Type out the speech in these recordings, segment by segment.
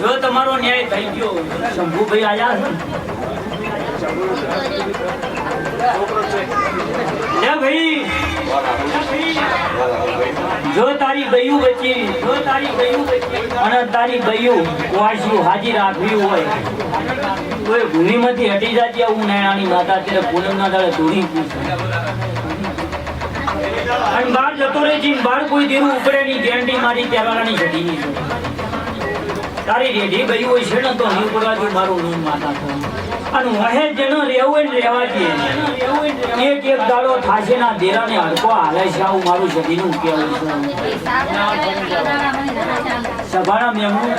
જો તમારો ન્યાય થઈ ગયો, શંભુભાઈ જો તારી ગયું બચી જો તારી ગયું અને તારી બૈયું વાંચ્યું હાજી રાખવી હોય એ ભૂમિમાંથી હટી જાતી હું નારાયણી માતા ત્યારે પૂનમના દાડે ધૂણી પૂછે. અને બહાર જતો રહે છે બહાર કોઈ દેવું ઉપડે ની ગેરંટી મારી તહેવારની ઘટી નહીં તારી રેઢી ગઈ હોય છે ને તો નહીં ઉપડવા મારું નામ માતા છે અને વહે જેનો રહેવું હોય ને રહેવા દે. એક એક દાડો થાશે ના દેરાને હડકો હાલે છે આવું મારું સદીનું કહેવું છે. સભાના મેમનું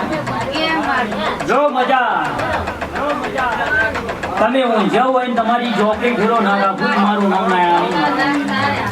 જો મજા. તમે ઊંઝા હોય ને તમારી જોકરી ભૂલો ના રાખું મારું નામ નારાયણી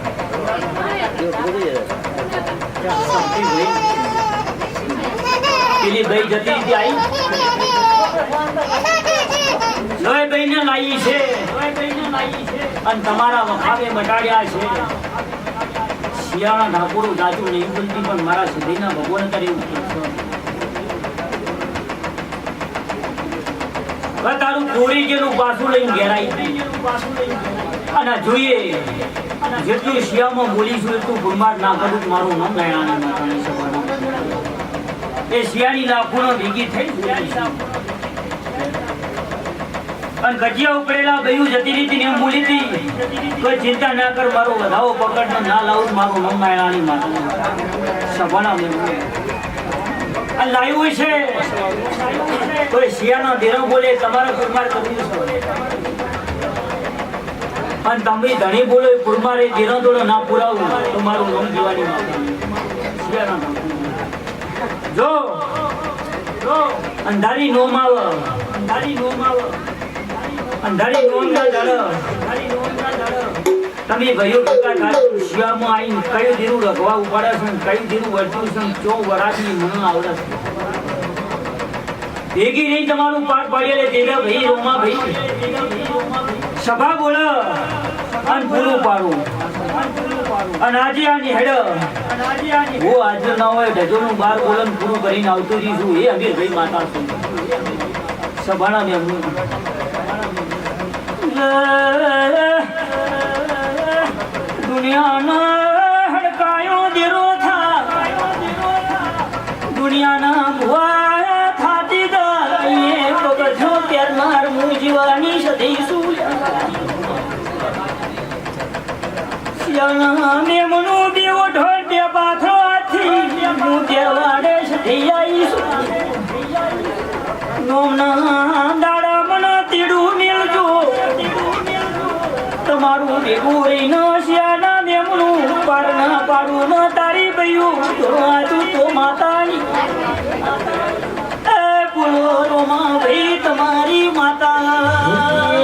પેલી ભાઈ જતી હતી આવી લાવી છે. અને તમારા વખાવે મટાડ્યા છે. શિયાળા ઠાકોરો જાજુ નહીં પણ મારા સુધીના ભગવાન કરી તારું કોરી જેનું પાછું લઈને ઘેરાય. અને જોઈએ જેટલું શિયામાં બોલીશું એટલું ગુમાર ના કરું મારું નામ સભામાં. એ શિયાળી લાખોનો ભેગી થઈ અને ગજિયા ઉપડેલા ગયું જતી રીતિ ને બોલી હતી, કોઈ ચિંતા ના કર, મારો વધાવો પકડ ને લાવું મારું નામ નારાયણી માતા સભાના આ લાવ્યું છે. કોઈ શિયાનો ધીરો બોલે, તમારો કુરમાર કર્યું છે. અને તમે ધણી બોલો એ કુરમારે દેરો દોડો ના પુરાવું, તો મારું નામ જીવાની જો અંધારી નોમ આવ અંધારી નોમ આવ અંધારી નોમ ના દળ તમે ભાઈઓ ટકા કાઢો શિવામાં આવીને કયું ધીરું રખવા ઉપાડે છે કયું ધીરું વર્તું છે ચો વરાથી મને આવડે છે. ભેગી નહીં તમારું પાઠ પાડીએ તેજા ભાઈ રોમા ભાઈ સભા બોલ. અને પૂરું પાડું. અને આજે આની હેડ. હું હાજર ના હોય ઢજોનું બાર બોલન પૂરું કરીને આવતું રહીશું એ અમીર ભાઈ માતા છું. સભાના મેં દુનિયાના શિયાળા મેમનો દેવો ઢોળ બે પાથરો નોમના દાડા મને તીડું મેલજો. તમારું ભેગું રહીને શિયાળા મેમનું પાર ના પાડું ન તારી તો તો માતાની. એ બોલો તમારી માતા.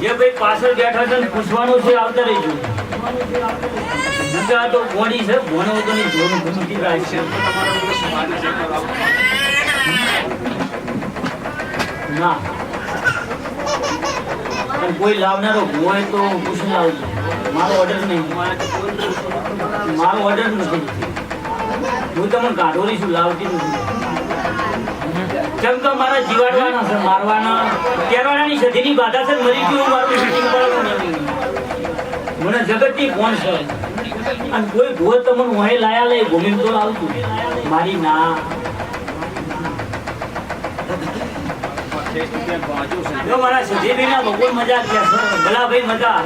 જે ભાઈ પાછળ બેઠા તો ભોણી છે ભોણો ના. પણ કોઈ લાવનારો હોય તો પૂછીને આવજો મારો ઓર્ડર નહીં. મારો ઓર્ડર નથી. હું તમને કાઢોરી છું લાવતી નથી? કેમ કે મારા જીવાડવાના છે, મારવાના. કેરવાડાની સધીની બાધા છે મરી ગયું મારું. મને જગતની કોણ છે. અને કોઈ ભૂલ તમને વહે લાયા લે ભૂમિ તો આવતું મારી ના. જો મારા ના બહુ મજા ક્યાં ભલા ભાઈ મજા.